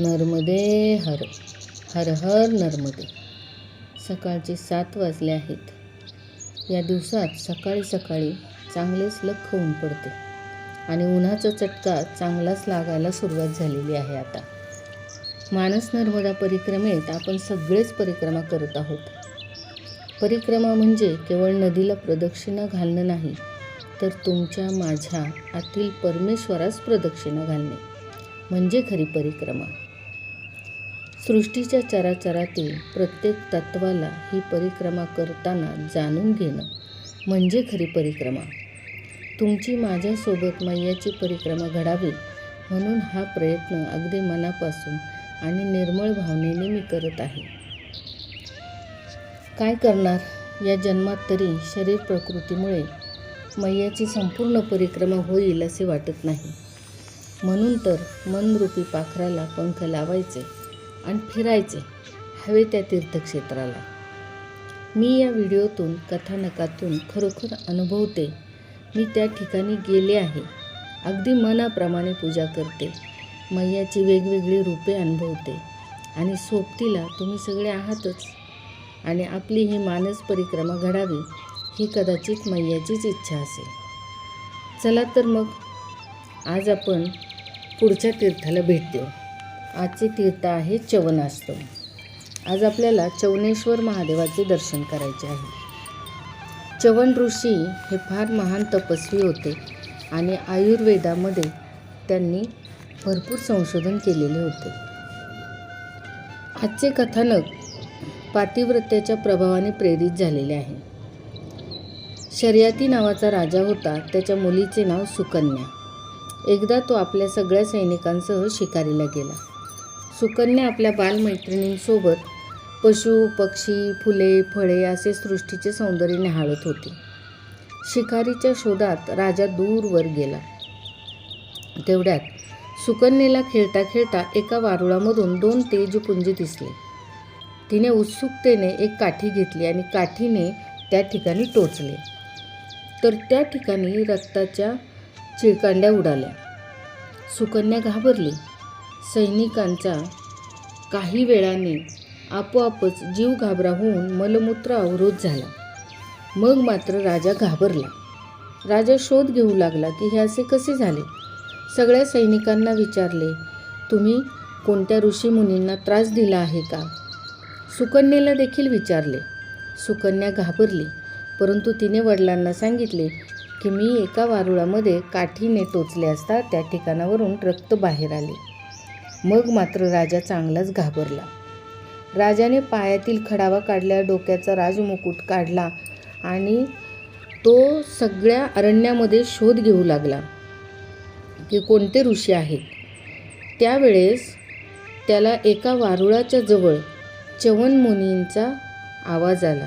नर्मदे हर हर हर नर्मदे. सकाळचे सात वाजले आहेत. या दिवसात सकाळी सकाळी चांगलेच लख होऊन पडते आणि उन्हाचा चटका चांगलाच लागायला सुरुवात झालेली आहे आता. मानस नर्मदा परिक्रमेत आपण सगळेच परिक्रमा करत आहोत. परिक्रमा म्हणजे केवळ नदीला प्रदक्षिणा घालणं नाही तर तुमच्या माझ्या आतील परमेश्वरास प्रदक्षिणा घालणे. म्हणजे खरी परिक्रमा. सृष्टीच्या चराचरातील प्रत्येक तत्वाला ही परिक्रमा करताना जाणून घेणं म्हणजे खरी परिक्रमा. तुमची माझ्यासोबत मैयाची परिक्रमा घडावी म्हणून हा प्रयत्न अगदी मनापासून आणि निर्मळ भावनेने मी करत आहे. काय करणार? या जन्मात तरी शरीर प्रकृतीमुळे मैयाची संपूर्ण परिक्रमा होईल असे वाटत नाही. म्हणून तर मनरूपी पाखराला पंख लावायचे. आणि फिरायचे हवे त्या तीर्थक्षेत्राला. मी या व्हिडिओतून कथानकातून खरोखर अनुभवते. मी त्या ठिकाणी गेले आहे. अगदी मनाप्रमाणे पूजा करते. मैयाची वेगवेगळी रूपे अनुभवते. आणि सोबतीला तुम्ही सगळे आहातच. आणि आपली ही मानस परिक्रमा घडावी ही कदाचित मैयाचीच इच्छा असेल. चला तर मग आज आपण पुढच्या तीर्थाला भेट देऊ. आजचे तीर्थ आहे चवनाष्टम आज आपल्याला चवनेश्वर महादेवाचे दर्शन करायचे आहे. चवन ऋषी हे फार महान तपस्वी होते आणि आयुर्वेदामध्ये त्यांनी भरपूर संशोधन केलेले होते. आजचे कथानक पातिव्रत्याच्या प्रभावाने प्रेरित झालेले आहे. शर्यती नावाचा राजा होता त्याच्या मुलीचे नाव सुकन्या. एकदा तो आपल्या सगळ्या सैनिकांसह शिकारीला गेला. सुकन्या आपल्या बालमैत्रिणींसोबत पशु पक्षी फुले फळे असे सृष्टीचे सौंदर्य निहाळत होते. शिकारीच्या शोधात राजा दूरवर गेला. तेवढ्यात सुकन्येला खेळता खेळता एका वारुळामधून दोन तेजपुंज दिसले. तिने उत्सुकतेने एक काठी घेतली आणि काठीने त्या ठिकाणी टोचले. तर त्या ठिकाणी रक्ताच्या चिळकांड्या उडाल्या. सुकन्या घाबरली. सैनिकांचा काही वेळाने आपोआपच जीव घाबरा होऊन मलमूत्र अवरोध झाला. मग मात्र राजा घाबरला. राजा शोध घेऊ लागला की हे असे कसे झाले? सगळ्या सैनिकांना विचारले तुम्ही कोणत्या ऋषीमुनींना त्रास दिला आहे का? सुकन्येला देखील विचारले. सुकन्या घाबरली परंतु तिने वडिलांना सांगितले की मी एका वारुळामध्ये काठीने टोचले असता त्या ठिकाणावरून रक्त बाहेर आले. मग मात्र राजा चांगलाच घाबरला. राजाने पायातील खडावा काढल्या डोक्याचा राजमुकुट काढला आणि तो सगळ्या अरण्यामध्ये शोध घेऊ लागला की कोणते ऋषी आहेत. त्यावेळेस त्याला एका वारुळाच्या जवळ चवन मुनींचा आवाज आला.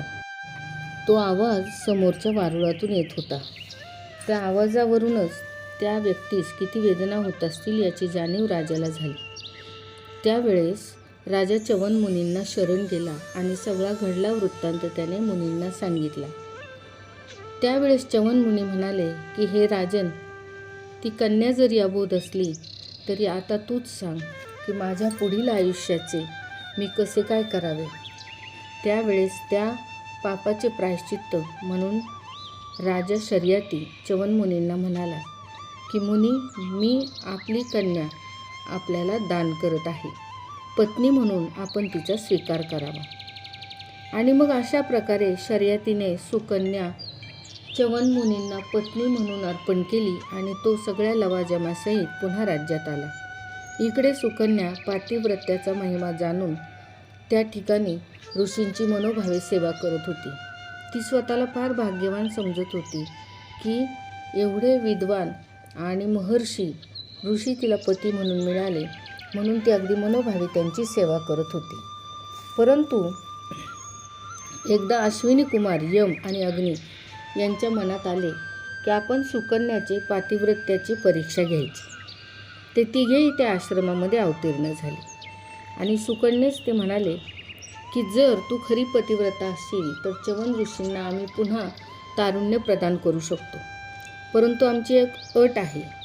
तो आवाज समोरच्या वारुळातून येत होता. त्या आवाजावरूनच त्या व्यक्तीस किती वेदना होत असतील याची जाणीव राजाला झाली. त्यावेळेस राजा चवन मुनींना शरण गेला आणि सगळा घडला वृत्तांत त्याने मुनींना सांगितला. त्यावेळेस चवन मुनी म्हणाले की हे राजन ती कन्या जरी अबोध असली तरी आता तूच सांग की माझ्या पुढील आयुष्याचे मी कसे काय करावे? त्यावेळेस त्या पापाचे प्रायश्चित्त म्हणून राजा शर्यती चवन मुनींना म्हणाला की मुनी मी आपली कन्या आपल्याला दान करत आहे. पत्नी म्हणून आपण तिचा स्वीकार करावा. आणि मग अशा प्रकारे शर्यतीने सुकन्या चवन मुनींना पत्नी म्हणून अर्पण केली आणि तो सगळ्या लवाजमासहित पुन्हा राज्यात आला. इकडे सुकन्या पातिव्रत्याचा महिमा जाणून त्या ठिकाणी ऋषींची मनोभावे सेवा करत होती. ती स्वतःला फार भाग्यवान समजत होती की एवढे विद्वान आणि महर्षी ऋषी तिला पती म्हणून मिळाले म्हणून ती अगदी मनोभावे त्यांची सेवा करत होती. परंतु एकदा अश्विनी कुमार यम आणि अग्नी यांच्या मनात आले की आपण सुकन्याचे पातिव्रत्याची परीक्षा घ्यायची. ते तिघेही त्या आश्रमामध्ये अवतीर्ण झाले. आणि सुकन्येच ते म्हणाले की जर तू खरी पतिव्रता असशील तर चवन ऋषींना आम्ही पुन्हा तारुण्य प्रदान करू शकतो. परंतु आमची एक अट आहे.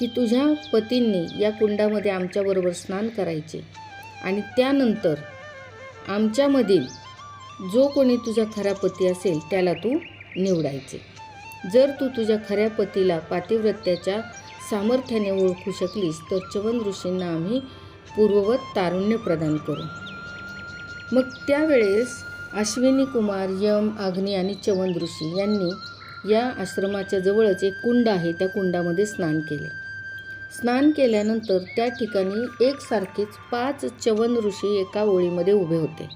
की तुझ्या पतींनी या कुंडामध्ये आमच्याबरोबर स्नान करायचे. आणि त्यानंतर आमच्यामधील जो कोणी तुझा खरा पती असेल त्याला तू निवडायचे. जर तू तुझ्या खऱ्या पतीला पातिव्रत्याच्या सामर्थ्याने ओळखू शकलीस तर चवन ऋषींना आम्ही पूर्ववत तारुण्य प्रदान करू. मग त्यावेळेस अश्विनी कुमार यम अग्नी आणि चवन ऋषी यांनी या आश्रमाच्या जवळच एक कुंड आहे त्या कुंडामध्ये स्नान केले. स्नान केल्यानंतर त्या ठिकाणी एकसारखेच पाच चवन ऋषी एका ओळीमध्ये उभे होते.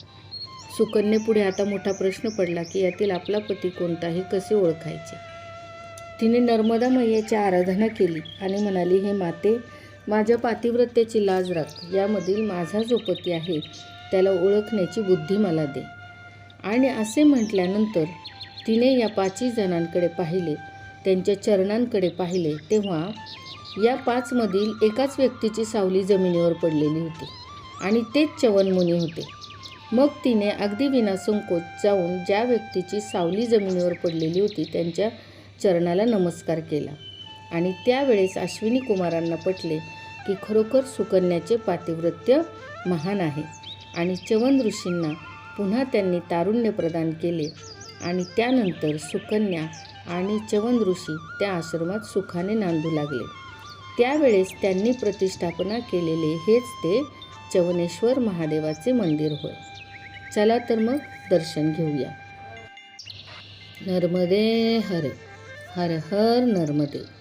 सुकन्येपुढे आता मोठा प्रश्न पडला की यातील आपला पती कोणता हे कसे ओळखायचे? तिने नर्मदा मैयाची आराधना केली आणि म्हणाली हे माते माझ्या पातिव्रत्याची लाज राख. यामधील माझा जो पती आहे त्याला ओळखण्याची बुद्धी मला दे. आणि असे म्हटल्यानंतर तिने या पाचही जणांकडे पाहिले त्यांच्या चरणांकडे पाहिले तेव्हा या पाचमधील एकाच व्यक्तीची सावली जमिनीवर पडलेली होती आणि तेच चवनमुनी होते. मग तिने अगदी विनासंकोच जाऊन ज्या व्यक्तीची सावली जमिनीवर पडलेली होती त्यांच्या चरणाला नमस्कार केला आणि त्यावेळेस अश्विनी कुमारांना पटले की खरोखर सुकन्याचे पातिव्रत्य महान आहे आणि चवन ऋषींना पुन्हा त्यांनी तारुण्य प्रदान केले आणि त्यानंतर सुकन्या आणि चवन ऋषी त्या आश्रमात सुखाने नांदू लागले. त्यावेळेस त्यांनी प्रतिष्ठापना केलेले हेच ते चवनेश्वर महादेवाचे मंदिर होय. चला तर मग दर्शन घेऊया. नर्मदे हर. हर हर नर्मदे.